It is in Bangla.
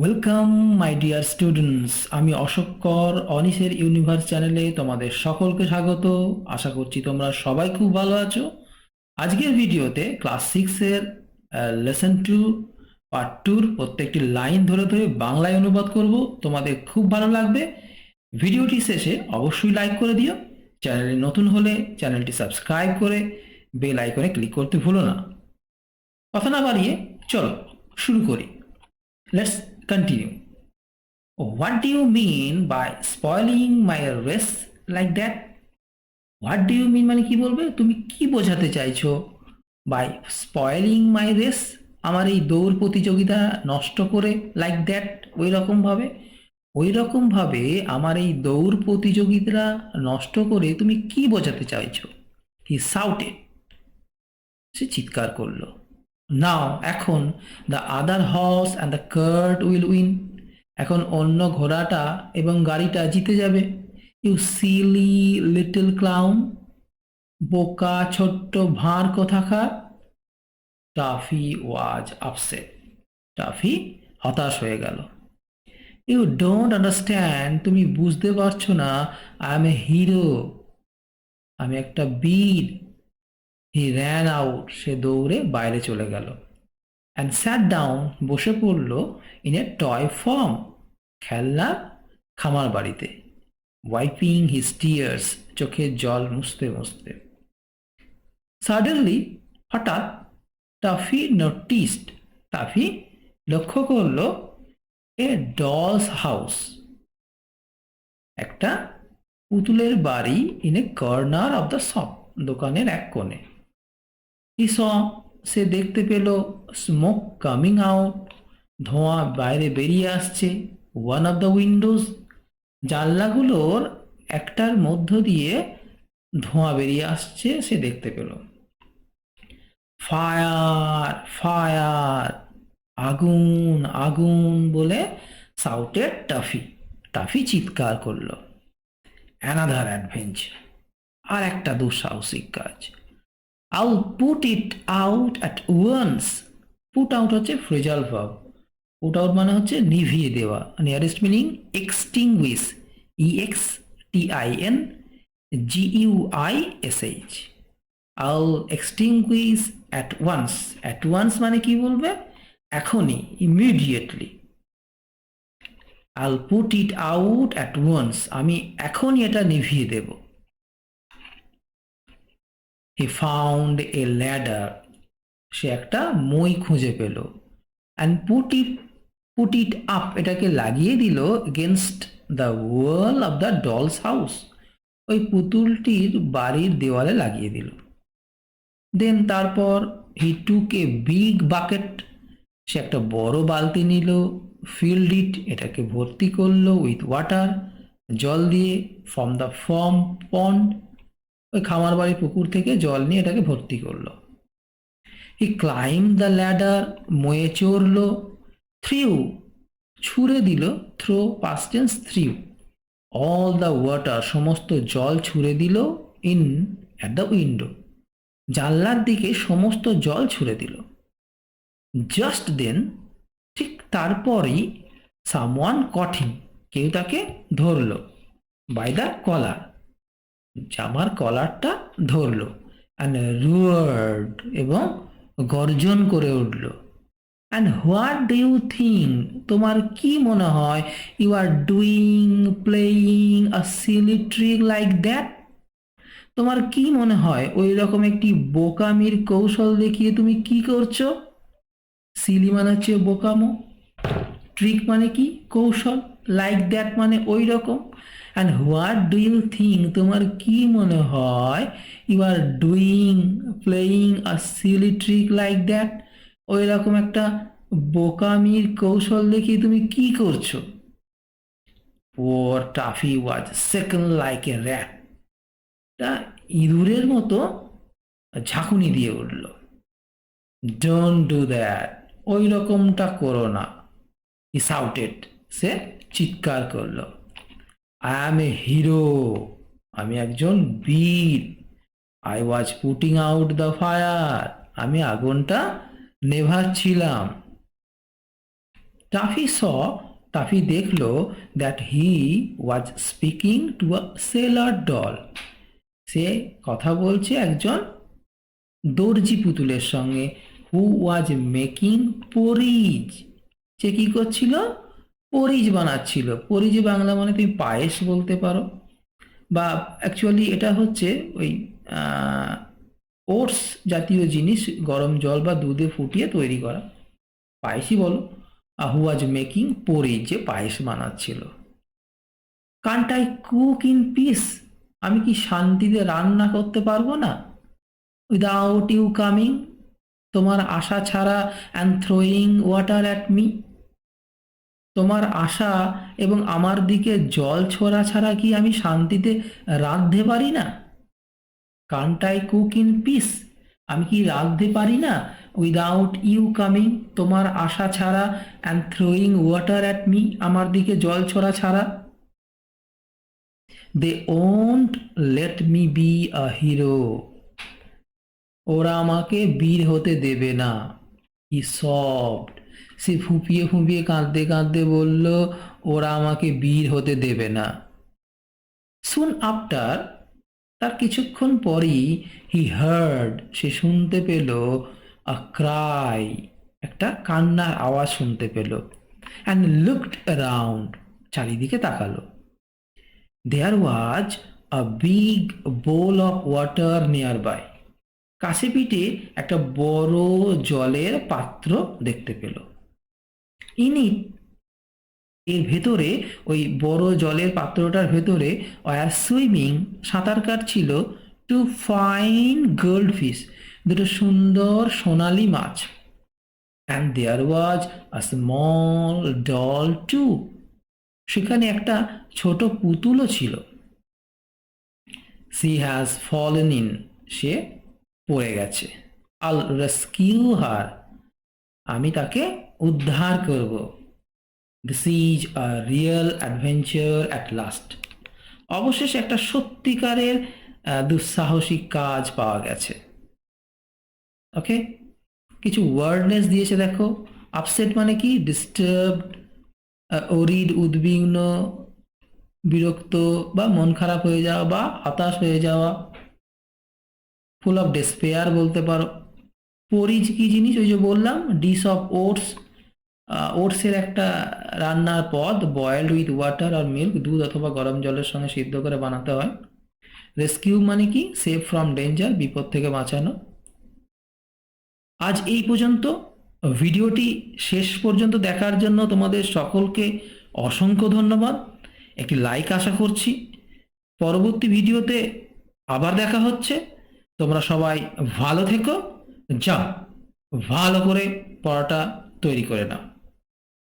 ওয়েলকাম মাই ডিয়ার স্টুডেন্টস আমি অশোক কর, অনিসের ইউনিভার্স চ্যানেলে তোমাদের সকলকে স্বাগত। আশা করছি তোমরা সবাই খুব ভালো আছো। আজকের ভিডিওতে ক্লাস সিক্সের লেসন টু পার্ট টুর প্রত্যেকটি লাইন ধরে ধরে বাংলায় অনুবাদ করব। তোমাদের খুব ভালো লাগবে। ভিডিওটি শেষে অবশ্যই লাইক করে দিও। চ্যানেলে নতুন হলে চ্যানেলটি সাবস্ক্রাইব করে বেল আইকনে ক্লিক করতে ভুলো না। কথা না বাড়িয়ে চলো, শুরু করি। Let's continue. What do you mean by spoiling my race like that? What do you mean মানে কি বলবে? তুমি কি বোঝাতে চাইছো? বাই স্পয়েলিং মাই রেস আমার এই দৌড় প্রতিযোগিতা নষ্ট করে লাইক দ্যাট ওই রকম ভাবে? ওই রকম ভাবে আমার এই দৌড় প্রতিযোগিতা নষ্ট করে তুমি কি বোঝাতে চাইছো? হি সাউটে সে চিৎকার করল। নাও এখন the other horse and the cart will win এখন অন্য ঘোড়াটা এবং গাড়িটা জিতে যাবে। ইউ সিলি লিটল ক্লাউন বোকা ছোট্ট ভাঁড় কোথাকার। টাফি ওয়াজ আপসেট টাফি হতাশ হয়ে গেল। ইউ ডোন্ট আন্ডারস্ট্যান্ড তুমি বুঝতে পারছ না আই এম এ হিরো আমি একটা বীর। হি র্যান আউট সে দৌড়ে বাইরে চলে গেল। অ্যান্ড স্যাট ডাউন বসে পড়ল ইন এ টয় ফর্ম খেলনা, খামার বাড়িতে ওয়াইপিং হিজ টিয়ার্স চোখের জল মুছতে মুছতে। সাডেনলি হঠাৎ টাফি নোটিসড টাফি লক্ষ্য করল এ ডলস হাউস একটা পুতুলের বাড়ি in a corner of the shop দোকানের এক কোণে। হি স সে দেখতে পেল স্মোক কামিং আউট ধোঁয়া বাইরে বেরিয়ে আসছে ওয়ান অফ দ্য উইন্ডোজ জানলাগুলোর একটার মধ্য দিয়ে ধোঁয়া বেরিয়ে আসছে, সে দেখতে পেল। ফায়ার ফায়ার আগুন আগুন বলে সাউটের টাফি টাফি চিৎকার করল। অ্যানাদার অ্যাডভেঞ্চার আর একটা দুঃসাহসিক কাজ। Ow put it out at once put out হচ্ছে ফ্রেজাল ভাব পুট আউট মানে হচ্ছে নিভিয়ে দেওয়া। Nearest meaning extinguish E X T I N G U I S H ow extinguish at once at once মানে কি বলবে? এখনই immediately I'll put it out at once আমি এখনই এটা নিভিয়ে দেব। হি ফাউন্ড এ ল্যাডার সে একটা মই খুঁজে পেল and put it put it up এটাকে লাগিয়ে দিল against the wall of the doll's house ওই পুতুলটির বাড়ির দেওয়ালে লাগিয়ে দিল। দেন তারপর হি টুক এ বিগ বাকেট সে একটা বড় বালতি নিল ফিল্ড ইট এটাকে ভর্তি করল উইথ ওয়াটার জল দিয়ে ফ্রম দ্য ফর্ম পন্ড ওই খামার বাড়ির পুকুর থেকে জল নিয়ে এটাকে ভর্তি করল। হি ক্লাইম দ্য ল্যাডার ময়ে চড়লো থ্রিউ ছুঁড়ে দিল throw past tense threw all the water সমস্ত জল ছুঁড়ে দিল ইন অ্যাট দ্য উইন্ডো জানলার দিকে সমস্ত জল ছুঁড়ে দিল। জাস্ট দেন ঠিক তারপরই সামওয়ান কঠিন কেউ তাকে ধরলো। বাই দ্য কলার জামার কলারটা ধরলো অ্যান্ড রুয়ার্ড এবং গর্জন করে উঠল। And what do you think তোমার কি মনে হয়? You are doing playing a silly trick like that তোমার কি মনে হয়? ওই রকম একটি বোকামির কৌশল দেখিয়ে তুমি কি করছ? সিলি মানে হচ্ছে বোকামো। ট্রিক মানে কি? কৌশল। লাইক দ্যাট মানে ওই রকম and what do you think তোমার কি মনে হয়? You are doing playing a silly trick like that ওই রকম একটা বোকামির কৌশল দেখিয়ে তুমি কি করছ? ওর Taffy was second like a rat তা ইঁদুরের মতো ঝাঁকুনি দিয়ে উঠল। ডোন্ট ডু দ্যাট ওই রকমটা করো না। ই সাউটেড সে চিৎকার করল। আই অ্যাম এ হিরো আমি একজন বীর। I was putting out the fire আমি আগুনটা নেভাচ্ছিলাম টাফি স টাফি দেখল that he was speaking to a sailor doll সে কথা বলছে একজন দর্জি পুতুলের সঙ্গে। হু ওয়াজ মেকিং পরিজ সে কি করছিল? পরিজ বানাচ্ছিল। পরিজ বাংলা মানে তুমি পায়েস বলতে পারো। বা অ্যাকচুয়ালি এটা হচ্ছে ওই ওটস জাতীয় জিনিস গরম জল বা দুধে ফুটিয়ে তৈরি করা। পায়েসই বলো। হু ওয়াজ মেকিং পরিজ যে পায়েস বানাচ্ছিল। Can't I cook in peace আমি কি শান্তিতে রান্না করতে পারব না? উইদাউট ইউ কামিং তোমার আশা ছাড়া and throwing water at me তোমার আশা এবং আমার দিকে জল ছোড়া ছাড়া কি আমি শান্তিতে রাঁধতে পারি না? কান্টাই কুক ইন পিস, আমি কি রাঁধতে পারি না? উইদাউট ইউ কামিং, তোমার আশা ছাড়া and throwing water at me, আমার দিকে জল ছোড়া ছাড়া। They won't let me be a hero. ওরা আমাকে বীর হতে দেবে না। ই সফট সে ফুপিয়ে ফুপিয়ে কাঁদতে কাঁদতে বলল, ওরা আমাকে বীর হতে দেবে না। সুন আফটার তার কিছুক্ষণ পরই হি হার্ড সে শুনতে পেল আ ক্রাই একটা কান্নার আওয়াজ শুনতে পেল অ্যান্ড লুকড অ্যারাউন্ড চারিদিকে তাকালো। There was a big bowl of water nearby কাছে পিঠে একটা বড় জলের পাত্র দেখতে পেল। ইনি এর ভেতরে, ওই বড় জলের পাত্রটার ভেতরে ওয়ার সুইমিং সাঁতার কাটছিল টু ফাইন গোল্ড ফিশ দুটো সুন্দর সোনালি মাছ। And there was a small doll too সেখানে একটা ছোট পুতুলও ছিল। সি হ্যাজ ফলেন ইন সে পড়ে গেছে। আল রেস্কিউ হার, আমি তাকে উদ্ধার করব। This is a real adventure at last অবশেষে একটা সত্যিকারের দুঃসাহসিক কাজ পাওয়া গেছে। ওকে কিছু ওয়ার্ডনেস দিয়েছে, দেখো। আপসেট মানে কি? ডিস্টার্বড অরিড উদ্বিগ্ন, বিরক্ত, বা মন খারাপ হয়ে যাওয়া, বা হতাশ হয়ে যাওয়া। ফুল অফ ডেসপেয়ার বলতে পারো। পরিজ কি জিনিস? ওই যে বললাম ডিশ অফ ওটস ওটসের একটা রান্নার পদ বয়েলড উইথ ওয়াটার আর মিল্ক দুধ অথবা গরম জলের সঙ্গে সিদ্ধ করে বানাতে হয়। রেস্কিউ মানে কি? সেভ ফ্রম ডেঞ্জার বিপদ থেকে বাঁচানো। আজ এই পর্যন্ত, ভিডিওটি শেষ পর্যন্ত দেখার জন্য তোমাদের সকলকে অসংখ্য ধন্যবাদ। একটি লাইক আশা করছি। পরবর্তী ভিডিওতে আবার দেখা হচ্ছে। তোমরা সবাই ভালো থেকো যাও ভালো করে পড়াটা তৈরি করে নাও।